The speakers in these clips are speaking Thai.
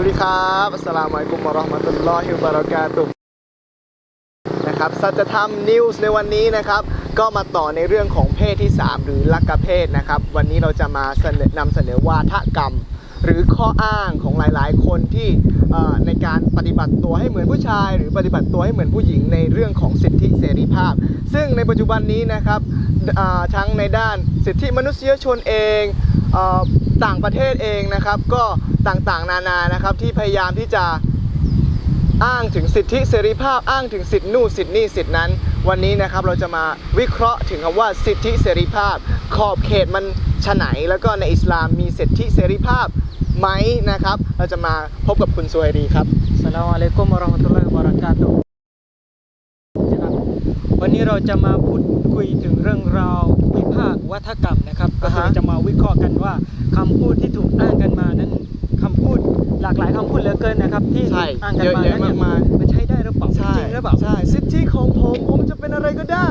สวัสดีครับอัสลามุอะลัยกุมวะเราะห์มะตุลลอฮิวะบะเราะกาตุนะครับสัจธรรมนิวส์ในวันนี้นะครับ ก็มาต่อในเรื่องของเพศที่ 3 หรือลักเพศนะครับ วันนี้เราจะมาเสนอนำเสนอวาทกรรม หรือข้ออ้างของหลายๆ คนที่ในการปฏิบัติตัวให้เหมือนผู้ชาย หรือปฏิบัติตัวให้เหมือนผู้หญิงในเรื่องของสิทธิเสรีภาพ ซึ่งในปัจจุบันนี้นะครับทั้งในด้านสิทธิมนุษยชนเองเอ ต่างประเทศเองนะครับ ก็ต่างๆ นานานะครับที่พยายามที่จะอ้างถึงสิทธิเสรีภาพอ้างถึงสิทธินู่นสิทธินี่สิทธินั้น วันนี้นะครับเราจะมาวิเคราะห์ถึงคำว่าสิทธิเสรีภาพ ขอบเขตมันฉะไหนแล้วก็ในอิสลามมีสิทธิเสรีภาพไหมนะครับ เราจะมาพบกับคุณซวยรีครับสลามอะลัยกุมวะราะห์มะตุลลอฮิวะบะเราะกาตุฮ์ วันนี้เราจะมาพูดคุยถึงเรื่องราววิพากษ์วัฒกรรมนะครับก็อ่าคือฮะจะมาวิเคราะห์กันว่าคำพูดที่ถูกอ้างกันมานั้นคำพูดหลากหลายคำพูดเหลือเกินนะครับ ที่ใช่ถูกอ้างกันเยอะมาแยะนั้นมากเนี่ยมาย มันใช้ได้หรือเปล่าใช่จริงหรือเปล่าใช่สิทธิของผมผมจะเป็นอะไรก็ได้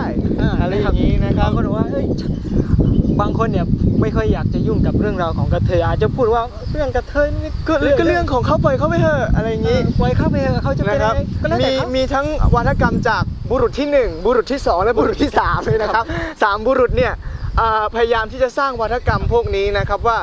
าอะไรอย่างนี้นะครับ บางคนบอกว่าเอ้ยฉันบางคนเนี่ยไม่ค่อยอยากจะยุ่งกับเรื่องราวของกระเทยอาจจะพูดว่าเรื่องกระเทยนี่ก็ก็เรื่องของเขาปล่อยเขาไปเถอะอะไรอย่างนี้นี้ปล่อยเข้าไปเถอะเขาจะเป็นนะคอะรับไรก็แล้วมีแต่เขา มีทั้งวัฒกรรมจาก บุรุษที่ 1 บุรุษที่ 2 และบุรุษที่3เลยนะครับสามบุรุษเนี่ยอ่าพยายามที่จะสร้างวัฒกรรมพวกนี้นะครับว่า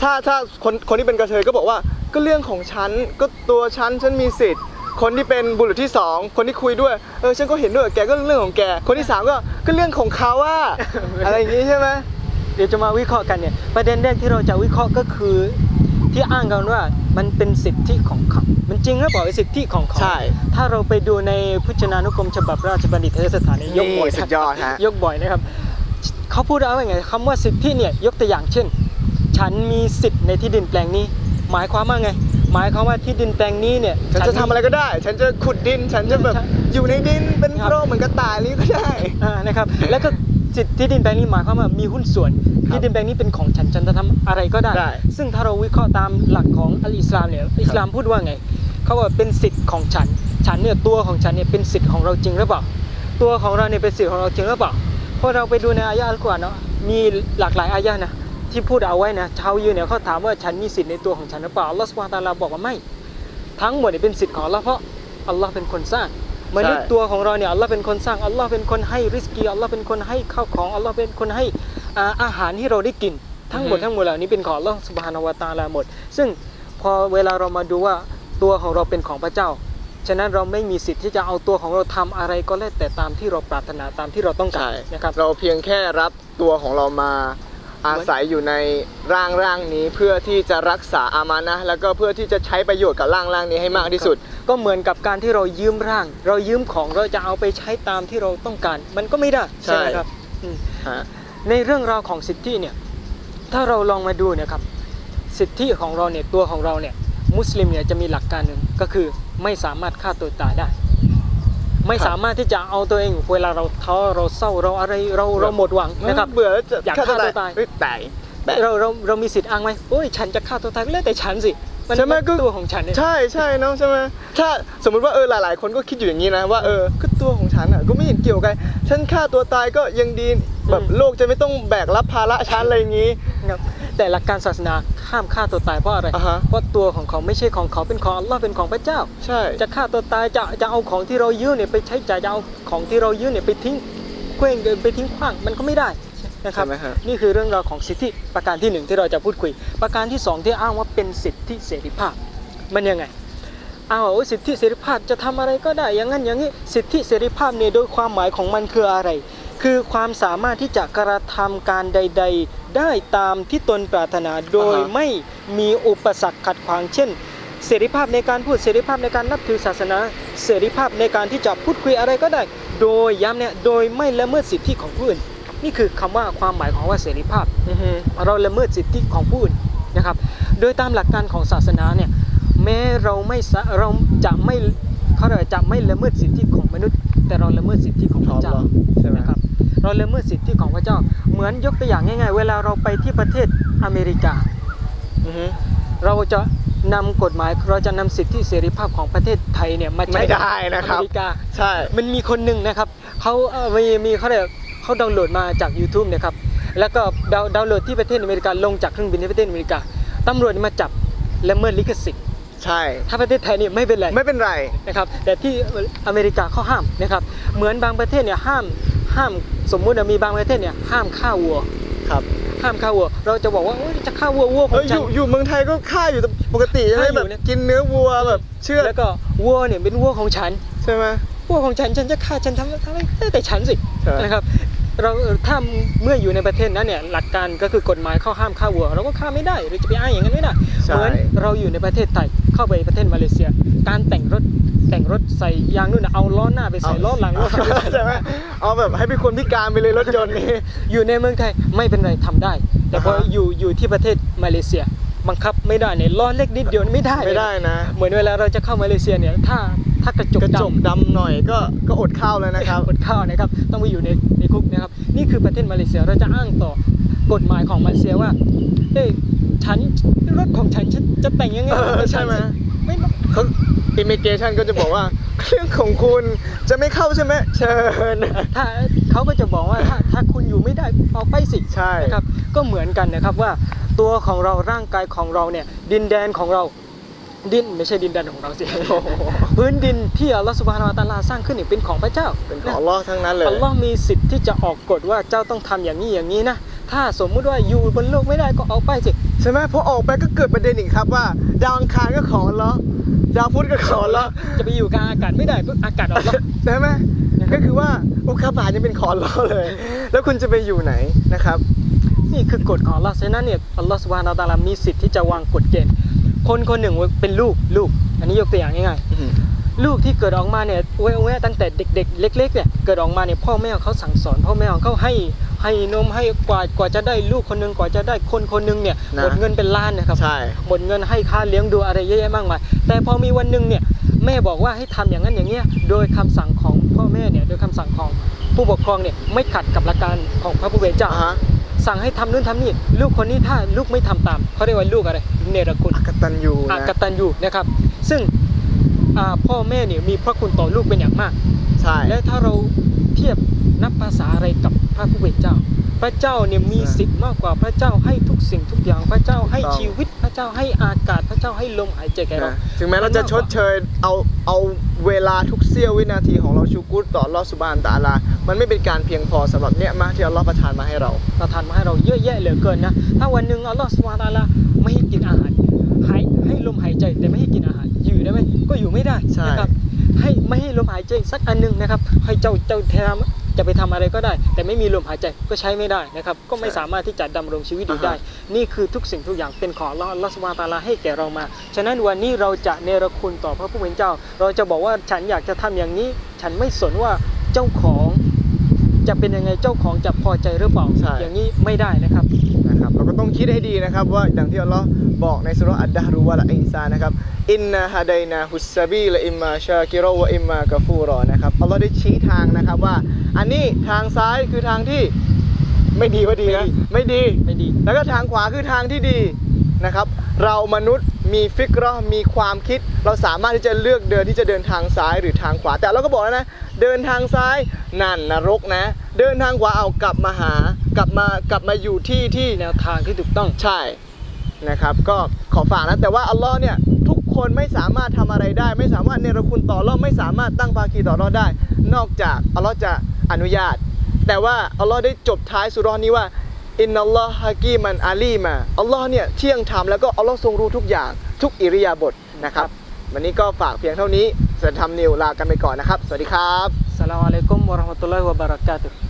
ถ้าถ้าคนคนที่เป็นกระเทยก็บอกว่าก็เรื่องของฉันก็ตัวฉันฉันมีสิทธิ์ คนที่เป็นบุรุษที่ 2 คนที่คุยด้วยเออฉันก็เห็นด้วยกับแกก็เรื่องของแก คนที่ 3 ก็ก็เรื่องของเขาว่า อะไรอย่างนี้ใช่ไหม เดี๋ยวจะมาวิเคราะห์กันเนี่ยประเด็นแรกที่เราจะวิเคราะห์ก็คือ ที่อ้างกันว่ามันเป็นสิทธิของเขา มันจริงหรือเปล่าไอ้สิทธิของเขา ใช่ ถ้าเราไปดูในพจนานุกรมฉบับราชบัณฑิตยสถานเนี่ยยกบ่อยนี่สุดยอดฮะ ยกบ่อยนะครับ เขาพูดเอาไงคำว่าสิทธิเนี่ยยกตัวอย่างเช่น ฉันมีสิทธิ์ในที่ดินแปลงนี้ หมายความว่าไง หมายความว่าที่ดินแปลงนี้เนี่ย ฉันจะทำอะไรก็ได้ ฉันจะขุดดิน ฉันจะแบบใช่อยู่ในดินเป็นครับโพรงเหมือนกระต่ายนี้ก็ได้ อ่า นะครับ แล้วก็ สิทธิที่ดินแปลงนี้หมายความว่ามีหุ้นส่วนครับที่ดินแปลงนี้เป็นของฉันฉันจะทำอะไรก็ได้ได้ ซึ่งถ้าเราวิเคราะห์ตามหลักของอัลอิสลามเนี่ยอิสลามพูดว่าไงเขาว่าเป็นสิทธิ์ของฉัน ฉันเนี่ยตัวของฉันเนี่ยเป็นสิทธิ์ของเราจริงหรือเปล่าตัวของเราเนี่ยเป็นสิทธิ์ของเราจริงหรือเปล่าเพราะเราไปดูในอายะห์อัลกุรอานเนาะมีหลากหลายอายะห์นะที่พูดเอาไว้นะชาวยิวเนี่ยเขาถามว่าฉันมีสิทธิ์ในตัวของฉันหรือเปล่าอัลลอฮฺสุบฮานะฮูวะตะอาลาบอกว่าไม่ ทั้งหมดเนี่ยเป็นสิทธิ์ของอัลลอฮ์เพราะอัลลอฮ์เป็นคนสร้าง มนุษย์ตัวของเราเนี่ยอัลลอฮ์เป็นคนสร้างอัลลอฮ์เป็นคนให้ริสกีอัลลอฮ์เป็นคนให้ข้าวของอัลลอฮ์เป็นคนให้อ่าอาหารที่เราได้กิน ทั้งหมดอือฮึทั้งหมดเหล่านี้เป็นของอัลลอฮ์สุบฮานาวะตะอาลาหมด ซึ่งพอเวลาเรามาดูว่าตัวของเราเป็นของพระเจ้า ฉะนั้นเราไม่มีสิทธิ์ที่จะเอาตัวของเราทำอะไรก็แล้วแต่ตามที่เราปรารถนาตามที่เราต้องการใช่นะครับเราเพียงแค่รับตัวของเรามา อาศัยอยู่ในร่างร่างนี้เพื่อที่จะรักษาอามานะห์แล้วก็เพื่อที่จะใช้ประโยชน์กับร่างร่างนี้ให้มากที่สุด ก็เหมือนกับการที่เรายืมร่าง เรายืมของเราจะเอาไปใช้ตามที่เราต้องการ มันก็ไม่ได้ใช่ไหมครับอืมฮะในเรื่องราวของสิทธิเนี่ยถ้าเราลองมาดูเนะครับสิทธิของเราเนี่ยตัวของเราเนี่ยมุสลิมเนี่ยจะมีหลักการหนึ่งก็คือไม่สามารถฆ่าตัวตายได้ ไม่สามารถที่จะเอาตัวเอง เวลาเราท้อเราเศร้าเราอะไรเราเราหมดหวังนะครับเบื่อแล้วจะอยากฆ่าตัวตายเฮ้ตายแปะเราเราเรามีสิทธิ์อ้างไหมโอ้ยฉันจะฆ่าตัวตายก็แล้วแต่ฉันสิมันใช่ไหมก็ตัวของฉันเนี่ยใช่ใช่เนาะใช่ไหมถ้าสมมุติว่าเออหลาย ๆ คนก็คิดอยู่อย่างนี้นะว่าเออก็ตัวของฉันอะก็ไม่เห็นเกี่ยวกันฉันฆ่าตัวตายก็ยังดีแบบโลกจะไม่ต้องแบกรับภาระฉันอะไรอย่างนี้ครับ แต่หลักการศาสนาห้ามฆ่าตัวตายเพราะอะไร อ่าฮะ เพราะตัวของเขาไม่ใช่ของเขาเป็นของอัลลอฮ์เป็นของพระเจ้า ใช่ จะฆ่าตัวตายจะจะเอาของที่เรายืมเนี่ยไปใช้จ่ายจะเอาของที่เรายืมเนี่ยไปทิ้งเคว้งไปทิ้งขว้างมันก็ไม่ได้นะครับ ใช่ไหมฮะ นี่คือเรื่องราวของสิทธิประการที่หนึ่งที่เราจะพูดคุย ประการที่สองที่อ้างว่าเป็นสิทธิเสรีภาพ มันยังไงอ้าวสิทธิเสรีภาพจะทำอะไรก็ได้อย่างนั้นอย่างนี้สิทธิเสรีภาพเนี่ยโดยความหมายของมันคืออะไร คือความสามารถที่จะกระทำการใด ๆ ได้ตามที่ตนปรารถนาโดยอ่าฮะ ไม่มีอุปสรรคขัดขวางเช่น เสรีภาพในการพูดเสรีภาพในการนับถือศาสนา เสรีภาพในการที่จะพูดคุยอะไรก็ได้ โดยย้ำเนี่ยโดยไม่ละเมิดสิทธิของผู้อื่น นี่คือคำว่าความหมายของว่าเสรีภาพ อือฮึ เราละเมิดสิทธิของผู้อื่นนะครับ โดยตามหลักการของศาสนาเนี่ยแม้เราไม่สะเราจะไม่ เขาเรียกว่าจะไม่ละเมิดสิทธิของมนุษย์ แต่เราละเมิดสิทธิของพระเจ้าใช่ไหมนะครับเราละเมิดสิทธิของพระเจ้า เหมือนยกตัวอย่างง่าย ๆ เวลาเราไปที่ประเทศอเมริกาอือฮึเราจะนำกฎหมายเราจะนำสิทธิเสรีภาพของประเทศไทยเนี่ยมาใช้ไม่ได้นะครับอเมริกาใช่มันมีคนหนึ่งนะครับเขาเอ่อมีมีเขาเรียกเขาดาวน์โหลดมาจาก YouTube นะครับแล้วก็ดาวดาวน์โหลดที่ประเทศอเมริกาลงจากเครื่องบินที่ประเทศอเมริกาตำรวจมาจับละเมิดลิขสิทธิ์ ใช่ ถ้าประเทศไทยเนี่ยไม่เป็นไรไม่เป็นไร นะครับ แต่ที่อเมริกาเขาห้ามนะครับ เหมือนบางประเทศเนี่ยห้ามห้ามสมมุติว่ามีบางประเทศเนี่ยห้ามฆ่าวัวครับ ห้ามฆ่าวัว เราจะบอกว่าโอ้ยจะฆ่าวัววัวขเออองอฉัน ยู่อยู่เมืองไทยก็ฆ่าอยู่ปกติใช่ไหมฆ่าอยู่แบบเนี่ย กินเนื้อวัวแบบเชื่อดแล้วก็วัวเนี่ยเป็นวัวของฉัน ใช่ไหมวัวของฉันฉันจะฆ่าฉันทำทำไมแต่ฉันสิใช่ นะครับ เราถ้าเมื่ออยู่ในประเทศนั้นเนี่ยหลักการก็คือกฎหมายข้อห้ามฆ่าวัว เราก็ฆ่าไม่ได้หรือจะไปอ้างอย่างนั้นไม่ได้ใช่เหมือนเราอยู่ในประเทศไทยเข้าไปประเทศมาเลเซีย การแต่งรถแต่งรถใส่ยางนู่นนะเอาล้อหน้าไปใส่ล้อหลังล้อหลังไปใส่ใช่ไหมเอาแบบให้เป็นคนพิการไปเลยรถยนต์นี่อยู่ในเมืองไทยไม่เป็นไรทำได้ แต่พออ่าฮะอยู่อยู่ที่ประเทศมาเลเซียบังคับไม่ได้เนี่ยล้อเล็กนิดเดียวไม่ได้ไม่ได้นะ เหมือนเวลาเราจะเข้ามาเลเซียเนี่ยถ้า ถ้ากระจกกระจกดำดำหน่อยก็ก็อดข้าวแล้วนะครับอดข้าวนะครับต้องไปอยู่ในในคุกนะครับนี่คือประเทศมาเลเซียเราจะอ้างต่อกฎหมายของมาเลเซียว่าเอ้ยฉันรถของฉันฉันจะแต่งยังไงเออของใช่ฉันไหมไม่ต้องเขาอิมิเกชันก็จะบอกว่าเรื่องของคุณจะไม่เข้าใช่ไหมเชิญถ้าเขาก็จะบอกว่าถ้าถ้าคุณอยู่ไม่ได้ออกไปสิใช่นะครับก็เหมือนกันนะครับว่าตัวของเราร่างกายของเราเนี่ยดินแดนของเรา ดินไม่ใช่ดินแดนของเราสิพื้นดินที่อัลลอฮฺสุบฮานาอัลตะอาลาสร้างขึ้นเนี่ยเป็นของพระเจ้าเป็นของอัลลอฮ์ทั้งนั้นเลยอัลลอฮ์มีสิทธิ์ที่จะออกกฎว่าเจ้าต้องทำอย่างนี้อย่างนี้นะถ้าสมมุติว่าอยู่บนโลกไม่ได้ก็ออกไปสิใช่ไหมพอออกไปก็เกิดประเด็นอีกครับว่า ดาวอังคารก็ของอัลลอฮ์ดาวพุธก็ของอัลลอฮ์จะไปอยู่กลางอากาศไม่ได้ก็อากาศอัลลอฮ์ใช่ไหมนะครับก็คือว่าอุกกาบาตยังเป็นของอัลลอฮ์เลย แล้วคุณจะไปอยู่ไหนนะครับ นี่คือกฎของอัลลอฮ์ฉะนั้นเนี่ยอัลลอฮ์สุบฮานาอัลตะอาลามีสิทธิ์ที่จะวางกฎเกณฑ์ คนคนหนึ่งเป็นลูกลูก อันนี้ยกตัวอย่างง่ายๆลูกที่เกิดออกมาเนี่ยแวะแวะตั้งแต่เด็ก ๆ เล็กๆเนี่ยเกิดออกมาเนี่ยพ่อแม่เขาสั่งสอน พ่อแม่ของเขาให้ให้นมให้กว่ากว่าจะได้ลูกคนหนึงกว่าจะได้คนคนหนึงเนี่ยนะหมดเงินเป็นล้านนะครับใช่หมดเงินให้ค่าเลี้ยงดูอะไรเยอะแยะมากมายแต่พอมีวันหนึ่งเนี่ยแม่บอกว่าให้ทำอย่างนั้นอย่างเงี้ยโดยคำสั่งของพ่อแม่เนี่ยโดยคำสั่งของผู้ปกครองเนี่ยไม่ขัดกับหลักการของพระผู้เป็นเจ้าอ่าฮะ สั่งให้ทำนู่นทำนี่ลูกคนนี้ถ้าลูกไม่ทำตามเขาเรียกว่าลูกอะไรเนรคุณอักตันยูอานะกตันยูนะครับ ซึ่งอ่าพ่อแม่เนี่ยมีพระคุณต่อลูกเป็นอย่างมาก ใช่ และถ้าเราเทียบนับภาษาอะไรกับพระผู้เป็นเจ้า พระเจ้าเนี่ยมีสิทธิ์มากกว่าพระเจ้าให้ทุกสิ่งทุกอย่าง พระเจ้าให้ชีวิต พระเจ้าให้อากาศ พระเจ้าให้ลมหายใจแก่เรานะถึงแม้เราจะชดเชยเอาเอาเวลาทุกเสี้ยววินาทีของเราชูกุรต่ออัลลอฮ์สุบานตะอาลา มันไม่เป็นการเพียงพอสำหรับเนี่ยมาที่อัลลอฮ์ประทานมาให้เรา ประทานมาให้เราเยอะแยะเหลือเกินนะ ถ้าวันหนึ่งอัลลอฮฺสุบฮานะฮูวะตะอาลาไม่ให้กินอาหารให้ให้ลมหายใจแต่ไม่ให้กินอาหารอยู่ได้ไหมก็อยู่ไม่ได้ใช่นะครับให้ไม่ให้ลมหายใจสักอันหนึงนะครับ ให้เจ้าเจ้าทำ จะไปทำอะไรก็ได้ แต่ไม่มีลมหายใจก็ใช้ไม่ได้นะครับก็ไม่สามารถที่จะดำรงชีวิตอยู่ได้ นี่คือทุกสิ่งทุกอย่างเป็นของอัลลอฮ์อัลลอฮฺสุบฮานะฮูวะตะอาลาให้แก่เรามา ฉะนั้นวันนี้เราจะเนรคุณต่อพระผู้เป็นเจ้า เราจะบอกว่าฉันอยากจะทำอย่างนี้ ฉันไม่สนว่าเจ้าของ จะเป็นยังไงเจ้าของจะพอใจหรือเปล่า ใช่ อย่างนี้ไม่ได้นะครับ นะครับเราก็ต้องคิดให้ดีนะครับว่าอย่างที่อัลลอฮ์บอกในสุราะห์อัดดะฮ์รุวะละอินซานนะครับอินนาฮะไดนาฮุสซาบีละอิมมาชากิโรวะอิมมากะฟูรอนะครับอัลลอฮ์ได้ชี้ทางนะครับว่า อันนี้ทางซ้ายคือทางที่ไม่ดีว่าดีนะไม่ดี ไม่ดี แล้วก็ทางขวาคือทางที่ดี นะครับ เรามนุษย์มีฟิกเราะห์มีความคิด เราสามารถที่จะเลือกเดินที่จะเดินทางซ้ายหรือทางขวา แต่เราก็บอกแล้วนะ เดินทางซ้ายนั่นนรกนะ เดินทางขวาเอากลับมาหากลับมากลับมาอยู่ที่ที่แนวทางที่ถูกต้องใช่นะครับ ก็ขอฝากนะแต่ว่าอัลลอฮ์เนี่ยทุกคนไม่สามารถทำอะไรได้ ไม่สามารถเนรคุณต่ออัลลอฮ์ไม่สามารถตั้งภาคีต่ออัลลอฮ์ได้ นอกจากอัลลอฮ์จะอนุญาต แต่ว่าอัลลอฮ์ได้จบท้ายสุเราะห์นี้ว่า อินนัลลอฮ์ฮะกีมันอาลีมาอัลลอฮ์เนี่ยเที่ยงธรรมแล้วก็อัลลอฮ์ทรงรู้ทุกอย่างทุกอิริยาบถนะครับ วันนี้ก็ฝากเพียงเท่านี้จะทำนิวลากันไปก่อนนะครับ สวัสดีครับ Assalamualaikum warahmatullahi wabarakatuh